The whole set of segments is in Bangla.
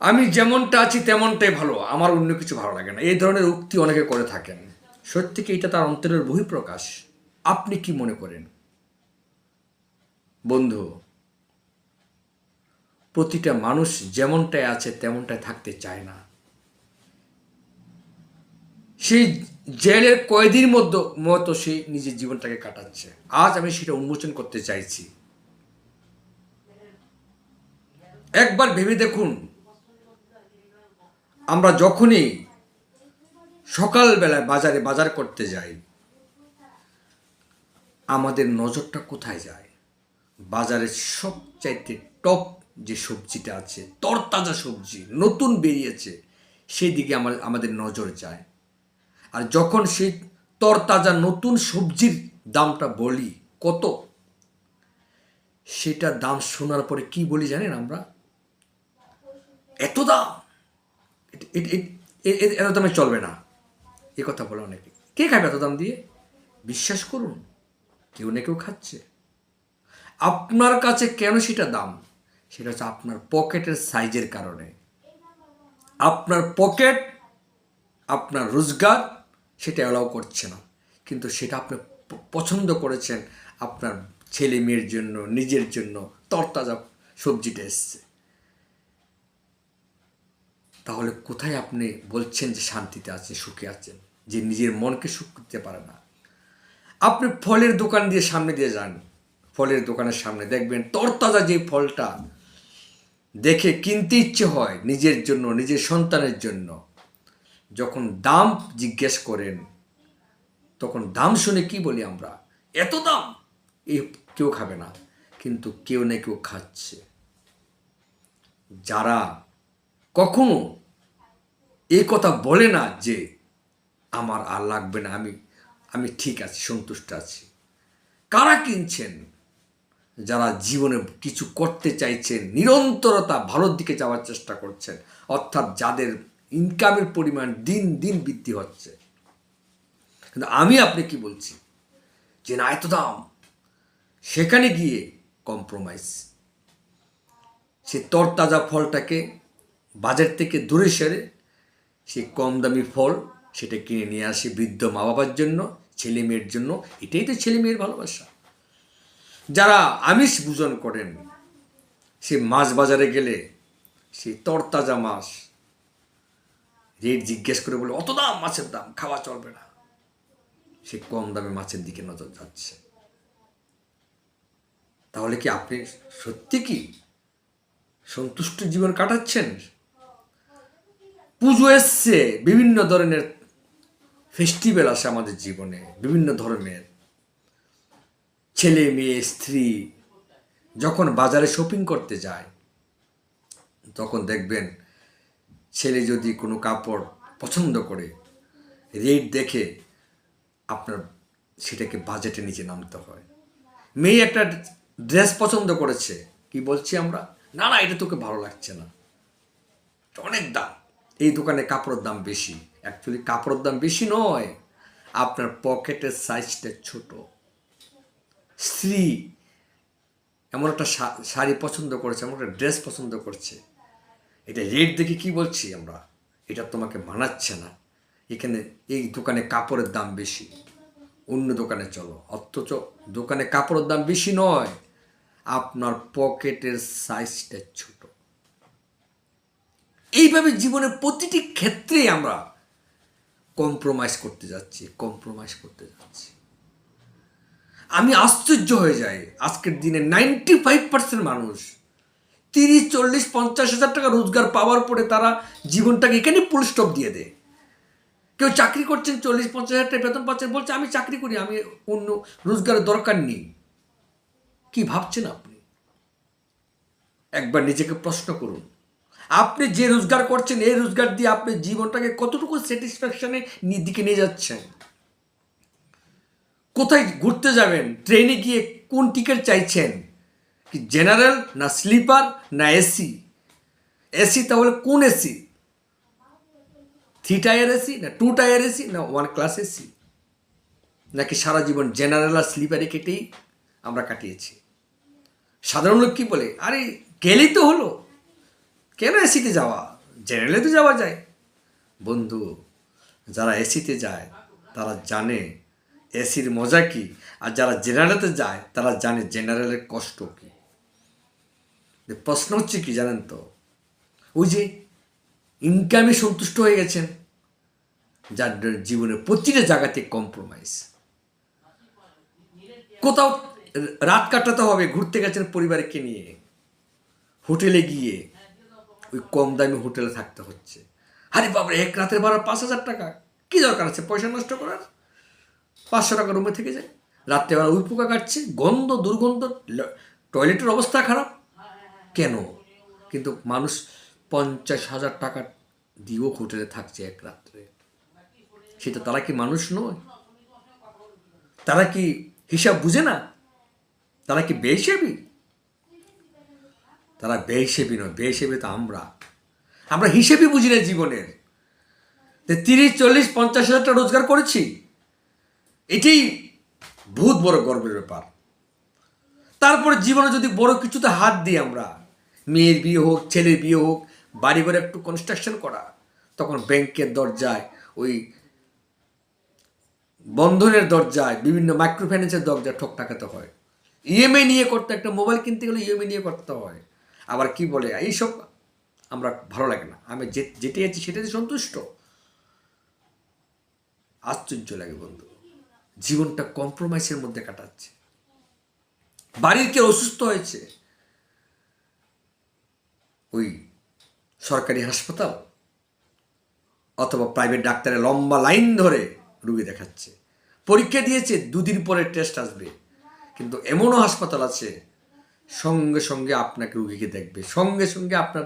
আমি যেমনটা আছি তেমনটাই ভালো। আমার অন্য কিছু ভালো লাগে না। এই ধরনের উক্তি অনেকে করে থাকেন। সত্যি কি এটা তার অন্তরের বহিঃপ্রকাশ? আপনি কি মনে করেন? বন্ধু, প্রতিটা মানুষ যেমনটাই আছে, তেমনটাই থাকতে চায় না। সেই জেলের কয়েদির মধ্যে, মতো সে নিজের জীবনটাকে কাটাচ্ছে। আজ আমি সেটা উন্মোচন করতে চাইছি। একবার ভেবে দেখুন আমরা যখনই সকালবেলায় বাজারে বাজার করতে যাই, আমাদের নজরটা কোথায় যায়? বাজারের সবচাইতে টপ যে সবজিটা আছে, তরতাজা সবজি, নতুন বেরিয়েছে সেই দিকে আমার, আমাদের নজর যায়। আর যখন সেই তরতাজা নতুন সবজির দামটা বলি, কত? সেটা দাম শোনার পরে কি বলি জানেন আমরা? এত দাম! এত দামে চলবে না। এ কথা বলে অনেকে। কে খাবে এত দাম দিয়ে? বিশ্বাস করুন, কেউ না কেউ খাচ্ছে। আপনার কাছে কেন সেটা দাম? সেটা হচ্ছে আপনার পকেটের সাইজের কারণে। আপনার পকেট, আপনার রোজগার, সেটা অ্যালাউ করছে না। কিন্তু সেটা আপনি পছন্দ করেছেন, আপনার ছেলে মেয়ের জন্য, নিজের জন্য, তরতাজা সবজিটা এসছে। তাহলে কোথায় আপনি বলছেন যে শান্তিতে আছে, সুখে আছেন? যে নিজের মনকে সুখ দিতে পারে না। আপনি ফলের দোকান দিয়ে সামনে দিয়ে যান। ফলের দোকানের সামনে দেখবেন, তরতাজা যে ফলটা দেখে কিনতে ইচ্ছে হয় নিজের জন্য, নিজের সন্তানের জন্য, যখন দাম জিজ্ঞেস করেন, তখন দাম শুনে কি বলি আমরা? এত দাম! এ কেউ খাবে না, কিন্তু কেউ না কেউ খাচ্ছে। যারা কখনো এই কথা বলে না যে আমার আর লাগবে না, আমি আমি ঠিক আছি, সন্তুষ্ট আছি। কারা কিনছেন? যারা জীবনে কিছু করতে চাইছেন, নিরন্তরতা ভালোর দিকে যাওয়ার চেষ্টা করছেন, অর্থাৎ যাদের ইনকামের পরিমাণ দিন দিন বৃদ্ধি হচ্ছে। কিন্তু আমি আপনি কি বলছি? যে না, এত দাম। সেখানে গিয়ে কম্প্রোমাইজ সে তরতাজা ফলটাকে বাজার থেকে দূরে সেরে সেই কম দামি ফল সেটা কিনে নিয়ে আসে বৃদ্ধ মা বাবার জন্য, ছেলে মেয়ের জন্য। এটাই তো ছেলে মেয়ের ভালোবাসা। যারা আমিষ ভোজন করেন, সে মাছ বাজারে গেলে সেই তরতাজা মাছ, রেট জিজ্ঞেস করে বলে, অত দাম মাছের দাম, খাওয়া চলবে না। সে কম দামে মাছের দিকে নজর যাচ্ছে। তাহলে কি আপনি সত্যি কি সন্তুষ্ট জীবন কাটাচ্ছেন? পুজো এসছে, বিভিন্ন ধরনের ফেস্টিভ্যাল আসে আমাদের জীবনে, বিভিন্ন ধরনের। ছেলে মেয়ে স্ত্রী, যখন বাজারে শপিং করতে যায়, তখন দেখবেন ছেলে যদি কোনো কাপড় পছন্দ করে রেট দেখে আপনার সেটাকে বাজেটে নিচে নামতে হয়। মেয়ে একটা ড্রেস পছন্দ করেছে, কি বলছি আমরা? না না, এটা তোকে ভালো লাগছে না। অনেক দাম। এই দোকানে কাপড়ের দাম বেশি। অ্যাকচুয়ালি কাপড়ের দাম বেশি নয়। আপনার পকেটের সাইজটা ছোট। স্ত্রী এমন একটা শাড়ি পছন্দ করেছে, এমন একটা ড্রেস পছন্দ করছে। এটা রেট দেখে কি বলছি আমরা? এটা তোমাকে মানাচ্ছে না। এখানে এই দোকানে কাপড়ের দাম বেশি। অন্য দোকানে চলো। অথচ দোকানে কাপড়ের দাম বেশি নয়। আপনার পকেটের সাইজটা ছোট। এইভাবে জীবনের প্রতিটি ক্ষেত্রেই আমরা কম্প্রোমাইজ করতে যাচ্ছি কম্প্রোমাইজ করতে যাচ্ছি। আমি আশ্চর্য হয়ে যাই, আজকের দিনে নাইনটি ফাইভ পার্সেন্ট মানুষ তিরিশ, চল্লিশ, পঞ্চাশ হাজার টাকা রোজগার পাওয়ার পরে তারা জীবনটাকে এখানে ফুল স্টপ দিয়ে দেয়। কেউ চাকরি করছেন, চল্লিশ, পঞ্চাশ হাজার টাকা বেতন পাচ্ছেন, বলছে, আমি চাকরি করি, আমি অন্য রোজগারের দরকার নেই। কি ভাবছেন আপনি? একবার নিজেকে প্রশ্ন করুন। আপনি যে রোজগার করছেন, এই রোজগার দিয়ে আপনি জীবনটাকে কতটুকু স্যাটিসফ্যাকশনে দিকে নিয়ে যাচ্ছেন? কোথায় ঘুরতে যাবেন? ট্রেনে গিয়ে কোন টিকিট চাইছেন? কি জেনারেল না স্লিপার না এসি এসি তাহলে কোন এসি থ্রি টায়ার এসি না টু টায়ার এসি না ওয়ান ক্লাস এসি নাকি সারা জীবন জেনারেল আর স্লিপারে কেটেই আমরা কাটিয়েছি? সাধারণ লোক কী বলে? আরে গেলেই তো হলো। কেন এসিতে যাওয়া? জেনারেলে তো যাওয়া যায়। বন্ধু, যারা এসিতে যায়, তারা জানে এসির মজা কি, আর যারা জেনারেলেতে যায়, তারা জানে জেনারেলের কষ্ট কি। প্রশ্ন হচ্ছে কি জানেন তো? ওই যে ইনকামে সন্তুষ্ট হয়ে গেছেন, যার জীবনে প্রতিটা জায়গাতে কম্প্রোমাইজ কোথাও রাত কাটাতে হবে, ঘুরতে গেছেন পরিবারকে নিয়ে, হোটেলে গিয়ে ওই কম দামি হোটেলে থাকতে হচ্ছে। আরে বাবা এক রাতের ভাড়া পাঁচ হাজার টাকা। কি দরকার আছে? পয়সা নষ্ট করার? পাঁচশো টাকা রুমে থেকে যায়। রাত্রেবেলা উই পোকা কাটছে, গন্ধ, দুর্গন্ধ টয়লেটের অবস্থা খারাপ। কেন? কিন্তু মানুষ পঞ্চাশ হাজার টাকা দিয়েও হোটেলে থাকছে এক রাত্রে। সেটা তারা কি মানুষ নয়? তারা কি হিসাব বুঝে না? তারা কি বেহিসেবি তারা বেহিসেবি নয় বেহিসেবি তো আমরা। আমরা হিসেবই বুঝি না জীবনের। যে তিরিশ, চল্লিশ, পঞ্চাশ হাজার টাকা রোজগার করেছি, এটাই বহুত বড় গর্বের ব্যাপার। তারপরে জীবনে যদি বড় কিছুতে হাত দিই আমরা, মেয়ের বিয়ে হোক, ছেলের বিয়ে হোক, বাড়ি ঘরে একটু কনস্ট্রাকশন করা, তখন ব্যাংকের দরজায়, ওই বন্ধনের দরজায়, বিভিন্ন মাইক্রো ফাইন্যান্সের দরজায় ঠক টাকাতে হয় ইএমআই নিয়ে করতে, একটা মোবাইল কিনতে গেলে ইএমআই নিয়ে করতে হয়। আবার কি বলে, এইসব আমরা ভালো লাগে না। আমি যে, যেটাই আছি সেটাতে সন্তুষ্ট। আশ্চর্য লাগে বন্ধু। জীবনটা কম্প্রোমাইজের মধ্যে কাটাচ্ছে। বাড়ির কেউ অসুস্থ হয়েছে। ওই সরকারি হাসপাতাল অথবা প্রাইভেট ডাক্তারের লম্বা লাইন ধরে রুগী দেখাচ্ছে। পরীক্ষা দিয়েছে, দুদিন পরে টেস্ট আসবে। কিন্তু এমনও হাসপাতাল আছে সঙ্গে সঙ্গে আপনাকে রুগীকে দেখবে, সঙ্গে সঙ্গে আপনার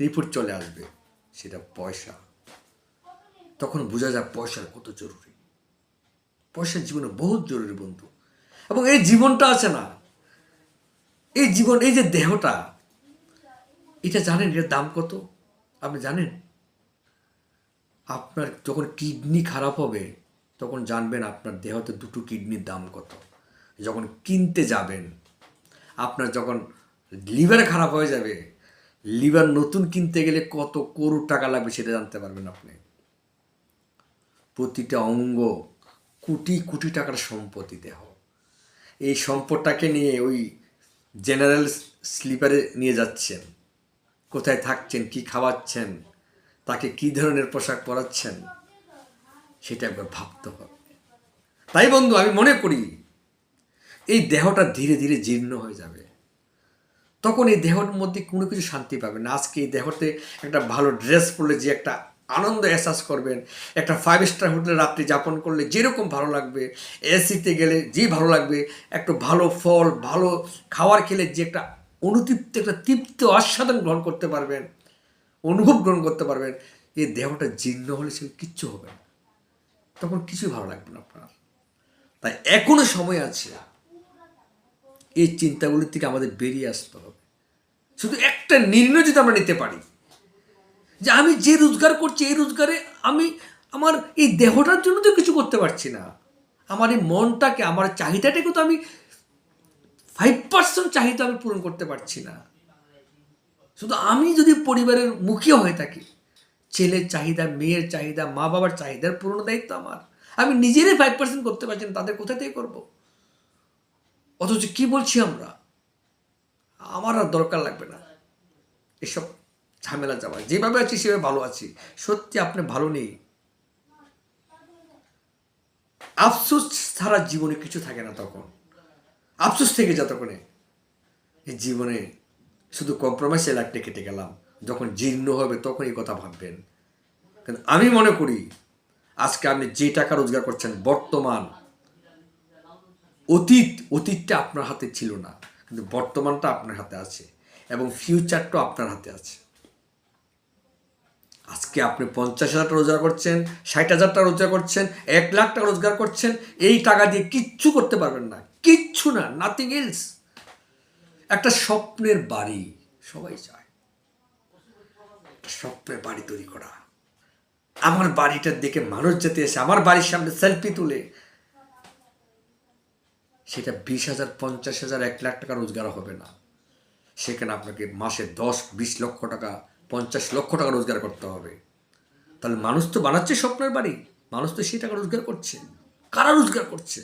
রিপোর্ট চলে আসবে, সেটা পয়সা। তখন বোঝা যায় পয়সার কত জরুরি। পয়সা জীবনে বহুত জরুরি বন্ধু। এবং এই জীবনটা আছে না, এই জীবন, এই যে দেহটা, এটা জানেন এর দাম কত? আপনি জানেন? আপনার যখন কিডনি খারাপ হবে, তখন জানবেন আপনার দেহতে দুটো কিডনির দাম কত। যখন কিনতে যাবেন আপনার যখন লিভার খারাপ হয়ে যাবে, লিভার নতুন কিনতে গেলে কত করোড় টাকা লাগবে সেটা জানতে পারবেন আপনি। প্রতিটা অঙ্গ কোটি কোটি টাকার সম্পত্তি দেহ। এই সম্পদটাকে নিয়ে ওই জেনারেল স্লিপারে নিয়ে যাচ্ছেন। কোথায় থাকছেন, কি খাওয়াচ্ছেন, তাকে কি ধরনের পোশাক পরাচ্ছেন, সেটা একবার ভাবতে হবে। তাই বন্ধু, আমি মনে করি এই দেহটা ধীরে ধীরে জীর্ণ হয়ে যাবে। তখন এই দেহর মধ্যে কোনো কিছু শান্তি পাবে না। আজকে এই দেহতে একটা ভালো ড্রেস পরলে যে একটা আনন্দ এহসাস করবেন, একটা ফাইভ স্টার হোটেলে রাত্রি যাপন করলে যেরকম ভালো লাগবে এসিতে গেলে যে ভালো লাগবে, একটু ভালো ফল, ভালো খাবার খেলে যে একটা অনুতৃপ্ত, একটা তৃপ্ত আস্বাদন গ্রহণ করতে পারবেন, অনুভব গ্রহণ করতে পারবেন, এই দেহটা জীর্ণ হলে সে কিচ্ছু হবে না। তখন কিছুই ভালো লাগবে না আপনার। তাই এখনও সময় আছে এই চিন্তাগুলি থেকে আমাদের বেরিয়ে আসতে হবে। শুধু একটা নির্ণয় যদি আমরা নিতে পারি, যে আমি যে রোজগার করছি, এই রোজগারে আমি আমার এই দেহটার জন্য তো কিছু করতে পারছি না। আমার এই মনটাকে, আমার চাহিদাটাকে তো আমি ফাইভ পার্সেন্ট চাহিদা আমি পূরণ করতে পারছি না। শুধু আমি যদি পরিবারের মুখীয় হয়ে থাকি ছেলের চাহিদা, মেয়ের চাহিদা মা বাবার চাহিদার পূরণ দায়িত্ব আমার। আমি নিজেরই ফাইভ পার্সেন্ট করতে পারছি না, তাদের কোথা থেকে করব? অথচ কি বলছি আমরা? আমার আর দরকার লাগবে না। এসব ঝামেলা যাওয়া। যেভাবে আছি, সেভাবে ভালো আছি। সত্যি আপনি ভালো নেই। আফসোস ছাড়া জীবনে কিছু থাকে না তখন। আফসোস থেকে যতক্ষণে এই জীবনে শুধু কম্প্রোমাইজে লাইফটা কেটে গেলাম। যখন জীর্ণ হবে তখন এই কথা ভাববেন। কিন্তু আমি মনে করি, আজকে আপনি যে টাকা রোজগার করছেন বর্তমান অতীত, অতীতটা আপনার হাতে ছিল না, কিন্তু বর্তমানটা আপনার হাতে আছে এবং ফিউচারটাও আপনার হাতে আছে। আজকে আপনি পঞ্চাশ হাজার টাকা রোজগার করছেন, ষাট হাজার টাকা রোজগার করছেন, এক লাখ টাকা রোজগার করছেন, এই টাকা দিয়ে কিচ্ছু করতে পারবেন না, কিচ্ছু না নাথিং এলস একটা স্বপ্নের বাড়ি সবাই চায়। স্বপ্নের বাড়ি তৈরি করা। আমার বাড়িটার দিকে মানুষ যেতে এসে, আমার বাড়ির সামনে সেলফি তুলে সেটা বিশ হাজার, পঞ্চাশ হাজার, এক লাখ টাকা রোজগার হবে না। সেখানে আপনাকে মাসে দশ, বিশ লক্ষ টাকা, পঞ্চাশ লক্ষ টাকা রোজগার করতে হবে। তাহলে মানুষ তো বানাচ্ছে স্বপ্নের বাড়ি। মানুষ তো সেই টাকা রোজগার করছে। কারা রোজগার করছে?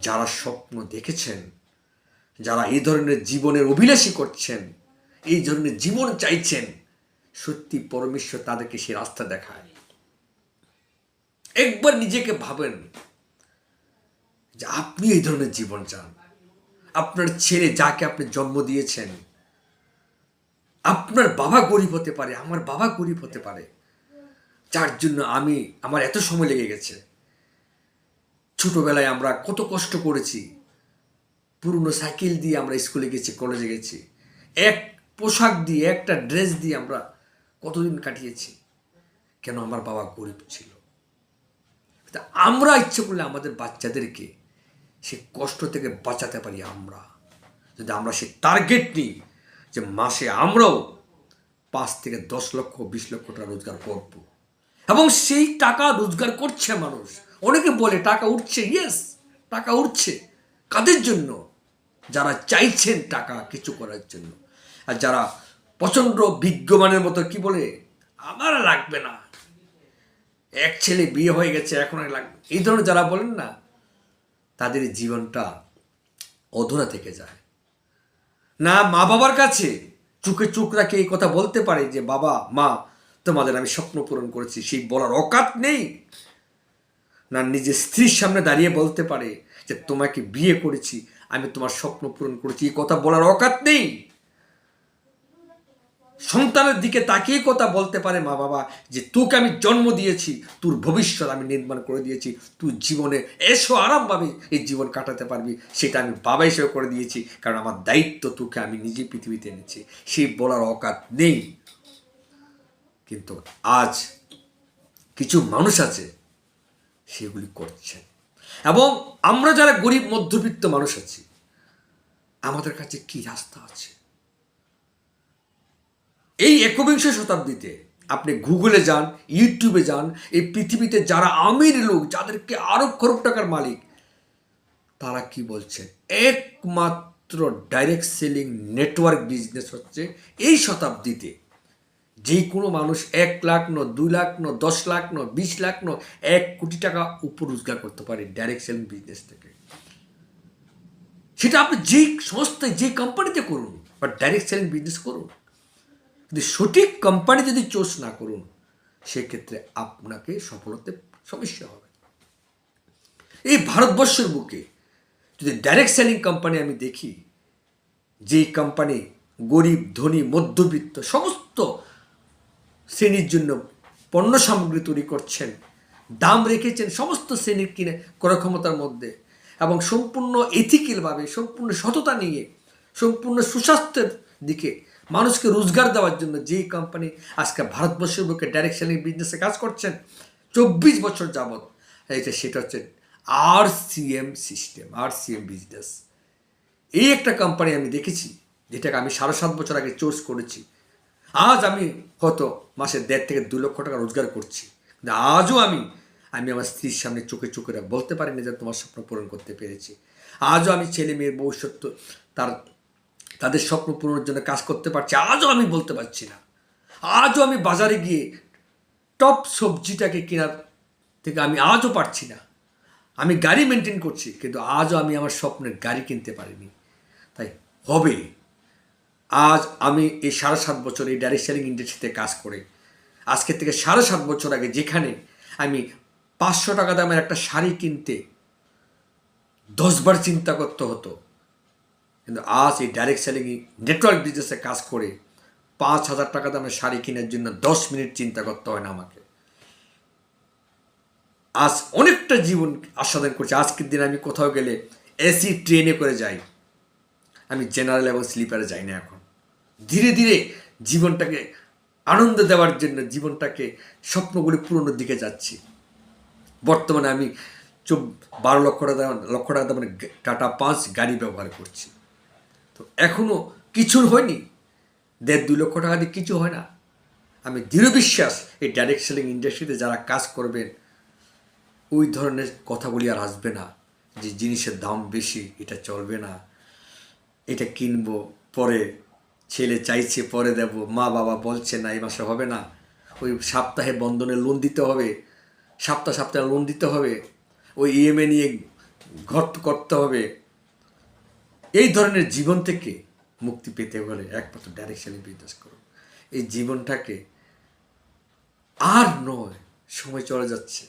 যারা স্বপ্ন দেখেছেন, যারা এই ধরনের জীবনের অভিলাষী করছেন, এই ধরনের জীবন চাইছেন, সত্যি পরমেশ্বর তাদেরকে সেই রাস্তা দেখায়। একবার নিজেকে ভাবেন যে আপনি এই ধরনের জীবন চান। আপনার ছেলে যাকে আপনি জন্ম দিয়েছেন, আপনার বাবা গরিব হতে পারে, আমার বাবা গরিব হতে পারে, যার জন্য আমি, আমার এত সময় লেগে গেছে। ছোটবেলায় আমরা কত কষ্ট করেছি। পুরনো সাইকেল দিয়ে আমরা স্কুলে গেছি, কলেজে গেছি। এক পোশাক দিয়ে, একটা ড্রেস দিয়ে আমরা কতদিন কাটিয়েছি। কেন আমার বাবা গরিব ছিল? আমরা ইচ্ছে করলে আমাদের বাচ্চাদেরকে সে কষ্ট থেকে বাঁচাতে পারি আমরা। যদি আমরা সে টার্গেট নিই যে মাসে আমরাও পাঁচ থেকে দশ লক্ষ, বিশ লক্ষ টাকা রোজগার করব। এবং সেই টাকা রোজগার করছে মানুষ। অনেকে বলে, টাকা উঠছে। ইয়েস টাকা উঠছে। কাদের জন্য? যারা চাইছেন টাকা কিছু করার জন্য। আর যারা প্রচণ্ড বিজ্ঞমানের মতো, কি বলে, আমার লাগবে না। এক ছেলে বিয়ে হয়ে গেছে, এখন লাগবে এই ধরনের যারা বলেন না তাদের জীবনটা অধরা থেকে যায়। না মা বাবার কাছে চোখে চোখ রাখে এই কথা বলতে পারে যে, বাবা, মা, তোমাদের আমি স্বপ্ন পূরণ করেছি, সেই বলার অকাত নেই। না, নিজের স্ত্রীর সামনে দাঁড়িয়ে বলতে পারে যে, তোমাকে বিয়ে করেছি, আমি তোমার স্বপ্ন পূরণ করেছি। এই কথা বলার অকাত নেই। সন্তানের দিকে তাকিয়ে কথা বলতে পারে মা বাবা যে তোকে আমি জন্ম দিয়েছি, তোর ভবিষ্যৎ আমি নির্মাণ করে দিয়েছি তুই জীবনে এসো আরামভাবে এই জীবন কাটাতে পারবি, সেটা আমি বাবা হিসেবে করে দিয়েছি, কারণ আমার দায়িত্ব তোকে আমি নিজে পৃথিবীতে এনেছি। সেই বলার অকাত নেই। কিন্তু আজ কিছু মানুষ আছে, সেগুলি করছে এবং আমরা যারা গরিব, মধ্যবিত্ত মানুষ আছি, আমাদের কাছে কি রাস্তা আছে? এই একবিংশ শতাব্দীতে আপনি গুগলে যান, ইউটিউবে যান, এই পৃথিবীতে যারা আমির লোক, যাদেরকে আরব খরব টাকার মালিক, তারা কি বলছে? একমাত্র ডাইরেক্ট সেলিং নেটওয়ার্ক বিজনেস হচ্ছে এই শতাব্দীতে। যে কোনো মানুষ এক লাখ ন দুই লাখ ন দশ লাখ ন বিশ লাখ ন এক কোটি টাকা উপর রোজগার করতে পারে ডাইরেক্ট সেলিং বিজনেস থেকে। সেটা আপনি যেই সংস্থায় যে কোম্পানিতে করুন, বা ডাইরেক্ট সেলিং বিজনেস করুন কিন্তু সঠিক কোম্পানি যদি চোস না করুন, সেক্ষেত্রে আপনাকে সফলতে সমস্যা হবে। এই ভারতবর্ষের বুকে যদি ডাইরেক্ট সেলিং কোম্পানি আমি দেখি যে কোম্পানি গরিব, ধনী, মধ্যবিত্ত, সমস্ত শ্রেণির জন্য পণ্য সামগ্রী তৈরি করছেন, দাম রেখেছেন, সমস্ত শ্রেণির কিনে ক্রয় ক্ষমতার মধ্যে এবং সম্পূর্ণ এথিক্যালভাবে সম্পূর্ণ সততা নিয়ে, সম্পূর্ণ সুস্বাস্থ্যের দিকে মানুষকে রোজগার দেওয়ার জন্য যেই কোম্পানি আজকে ভারতবর্ষের বুকে ডাইরেক্ট সেলিং বিজনেসে কাজ করছেন, চব্বিশ বছর যাবৎ এটা সেটা হচ্ছে R CM system R CM business এই একটা কোম্পানি আমি দেখেছি, যেটাকে আমি সাড়ে সাত বছর আগে চোর্স করেছি। আজ আমি হয়তো মাসে দেড় থেকে দু লক্ষ টাকা রোজগার করছি। কিন্তু আজও আমি আমি আমার স্ত্রীর সামনে চোখে চোখে বলতে পারিনি যে তোমার স্বপ্ন পূরণ করতে পেরেছি। আজও আমি ছেলে মেয়ের ভবিষ্যৎ তার তাদের স্বপ্ন পূরণের জন্য কাজ করতে পারছি। আজও আমি বলতে পারছি না। আজও আমি বাজারে গিয়ে টপ সবজিটাকে কেনার থেকে আমি আজও পারছি না। আমি গাড়ি মেনটেন করছি, কিন্তু আজও আমি আমার স্বপ্নের গাড়ি কিনতে পারিনি। তাই হবে। আজ আমি এই সাড়ে সাত বছর এই ডাইরেক্ট সেলিং ইন্ডাস্ট্রিতে কাজ করে, আজকে থেকে সাড়ে সাত বছর আগে যেখানে আমি পাঁচশো টাকা দামের একটা শাড়ি কিনতে দশবার চিন্তা করতে হতো। কিন্তু আজ এই ডাইরেক্ট সেলিং নেটওয়ার্ক বিজনেসে কাজ করে পাঁচ হাজার টাকা দামের শাড়ি কেনার জন্য দশ মিনিট চিন্তা করতে হয় না আমাকে। আজ অনেকটা জীবন আস্বাদন করছে। আজকের দিন আমি কোথাও গেলে এসি ট্রেনে করে যাই। আমি জেনারেল এবং স্লিপারে যাই না এখন। ধীরে ধীরে জীবনটাকে আনন্দ দেওয়ার জন্য জীবনটাকে স্বপ্নগুলি পূরণের দিকে যাচ্ছি। বর্তমানে আমি চব বারো লক্ষ টাকা লক্ষ টাকা দামের টাটা পাঁচ গাড়ি ব্যবহার করছি। তো এখনও কিছু হয়নি। দেড় দুই লক্ষ টাকা দিয়ে কিছু হয় না। আমি দৃঢ় বিশ্বাস এই ডাইরেক্ট সেলিং ইন্ডাস্ট্রিতে যারা কাজ করবেন, ওই ধরনের কথাগুলি আর আসবে না যে জিনিসের দাম বেশি, এটা চলবে না। এটা কিনবো, পরে ছেলে চাইছে, পরে দেব, মা বাবা বলছে না, এই মাসে হবে না। ওই সপ্তাহে বন্ধনে লোন দিতে হবে, সপ্তাহ সপ্তাহে লোন দিতে হবে। ওই ইএমএ নিয়ে ঘর করতে হবে। এই ধরনের জীবন থেকে মুক্তি পেতে হলে একমাত্র ডাইরেকশনে বিজনেস করুন। এই জীবনটাকে আর নয়, সময় চলে যাচ্ছে।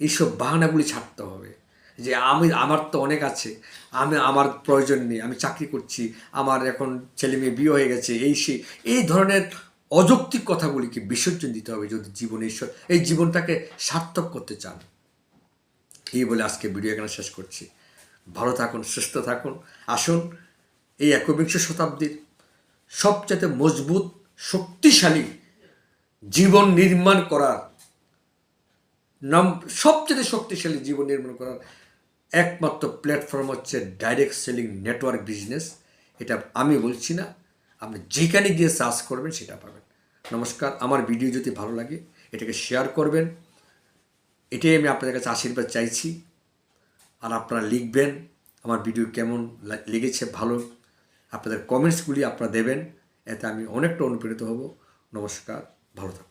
এইসব বাহানাগুলি ছাড়তে হবে যে আমি, আমার তো অনেক আছে, আমি, আমার প্রয়োজন নেই, আমি চাকরি করছি, আমার এখন ছেলে মেয়ে বিয়ে হয়ে গেছে, এই সে, এই ধরনের অযৌক্তিক কথাগুলিকে বিসর্জন দিতে হবে যদি জীবনে ঈশ্বর, এই জীবনটাকে সার্থক করতে চান। এই বলে আজকে ভিডিও এখানে শেষ করছি। ভালো থাকুন, সুস্থ থাকুন। আসুন এই একবিংশ শতাব্দীর সবচেয়ে মজবুত, শক্তিশালী জীবন নির্মাণ করার নাম সবচেয়ে শক্তিশালী জীবন নির্মাণ করার একমাত্র প্ল্যাটফর্ম হচ্ছে ডাইরেক্ট সেলিং নেটওয়ার্ক বিজনেস এটা আমি বলছি না, আপনি যেখানে গিয়ে সার্চ করবেন সেটা পাবেন। নমস্কার, আমার ভিডিও যদি ভালো লাগে, এটাকে শেয়ার করবেন। এটাই আমি আপনাদের কাছে আশীর্বাদ চাইছি। আর আপনারা লিখবেন আমার ভিডিও কেমন লেগেছে ভালো, আপনাদের কমেন্টসগুলি আপনারা দেবেন, এতে আমি অনেকটা অনুপ্রেরিত হব। নমস্কার, ভালো থাকুন।